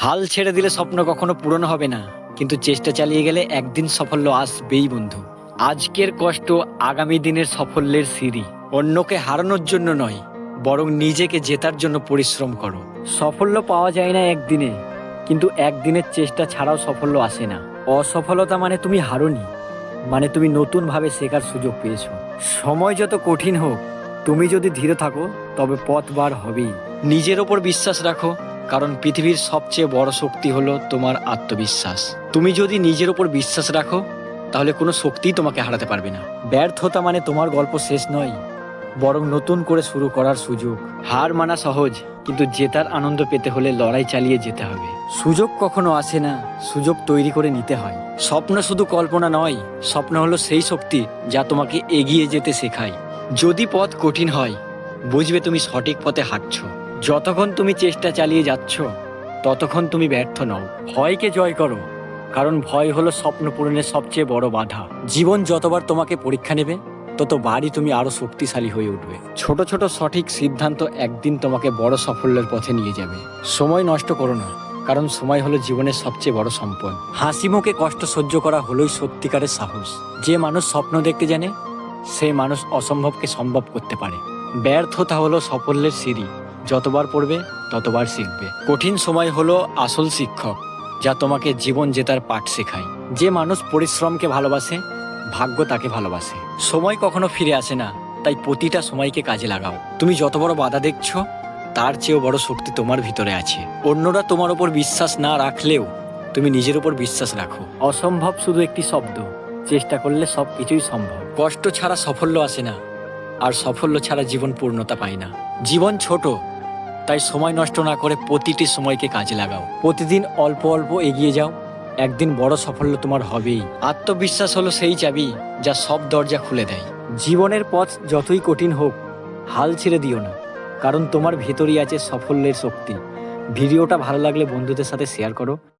হাল ছেড়ে দিলে স্বপ্ন কখনো পূরণ হবে না। কিন্তু চেষ্টা চালিয়ে গেলে একদিন সাফল্য আসবেই, বন্ধু। আজকের কষ্ট আগামী দিনের সাফল্যের সিঁড়ি। অন্যকে হারানোর জন্য নয়, বরং নিজেকে জেতার জন্য পরিশ্রম করো। সাফল্য পাওয়া যায় না একদিনে, কিন্তু একদিনের চেষ্টা ছাড়াও সাফল্য আসে না। অসফলতা মানে তুমি হারোনি মানে তুমি নতুনভাবে শেখার সুযোগ পেয়েছ। সময় যত কঠিন হোক, তুমি যদি ধীরে থাকো, তবে পথ বার হবেই। নিজের ওপর বিশ্বাস রাখো কারণ পৃথিবীর সবচেয়ে বড় শক্তি হলো তোমার আত্মবিশ্বাস। তুমি যদি নিজের ওপর বিশ্বাস রাখো, তাহলে কোনো শক্তিই তোমাকে হারাতে পারবে না। ব্যর্থতা মানে তোমার গল্প শেষ নয়, বরং নতুন করে শুরু করার সুযোগ। হার মানা সহজ, কিন্তু জেতার আনন্দ পেতে হলে লড়াই চালিয়ে যেতে হবে। সুযোগ কখনো আসে না, সুযোগ তৈরি করে নিতে হয়। স্বপ্ন শুধু কল্পনা নয়, স্বপ্ন হলো সেই শক্তি যা তোমাকে এগিয়ে যেতে শেখায়। যদি পথ কঠিন হয়, বুঝবে তুমি সঠিক পথে হাঁটছো। যতক্ষণ তুমি চেষ্টা চালিয়ে যাচ্ছ, ততক্ষণ তুমি ব্যর্থ নও। ভয়কে জয় করো, কারণ ভয় হলো স্বপ্ন পূরণের সবচেয়ে বড় বাধা। জীবন যতবার তোমাকে পরীক্ষা নেবে ততবারই তুমি আরও শক্তিশালী হয়ে উঠবে। ছোট ছোট সঠিক সিদ্ধান্ত একদিন তোমাকে বড় সাফল্যের পথে নিয়ে যাবে। সময় নষ্ট করো না, কারণ সময় হলো জীবনের সবচেয়ে বড় সম্পদ। হাসি মুখে কষ্ট সহ্য করা হলোই সত্যিকারের সাহস। যে মানুষ স্বপ্ন দেখতে জানে সেই মানুষ অসম্ভবকে সম্ভব করতে পারে। ব্যর্থতা হলো সাফল্যের সিঁড়ি। যতবার পড়বে, ততবার শিখবে। কঠিন সময় হলো আসল শিক্ষক, যা তোমাকে জীবন জেতার পাঠ শেখায়। যে মানুষ পরিশ্রমকে ভালোবাসে, ভাগ্য তাকে ভালোবাসে। সময় কখনো ফিরে আসে না, তাই প্রতিটা সময়কে কাজে লাগাও। তুমি যত বড় বাধা দেখছ, তার চেয়েও বড় শক্তি তোমার ভিতরে আছে। অন্যরা তোমার উপর বিশ্বাস না রাখলেও, তুমি নিজের উপর বিশ্বাস রাখো। অসম্ভব শুধু একটি শব্দ, চেষ্টা করলে সব কিছুই সম্ভব। কষ্ট ছাড়া সাফল্য আসে না, আর সাফল্য ছাড়া জীবন পূর্ণতা পায় না। জীবন ছোট তাই সময় নষ্ট না করে প্রতিটি সময়কে কাজে লাগাও। প্রতিদিন অল্প অল্প এগিয়ে যাও। একদিন বড় সাফল্য তোমার হবেই। আত্মবিশ্বাস হলো সেই চাবি যা সব দরজা খুলে দেয়। জীবনের পথ যতই কঠিন হোক, হাল ছেড়ে দিও না। কারণ তোমার ভেতরেই আছে সাফল্যের শক্তি। ভিডিওটা ভালো লাগলে বন্ধুদের সাথে শেয়ার করো।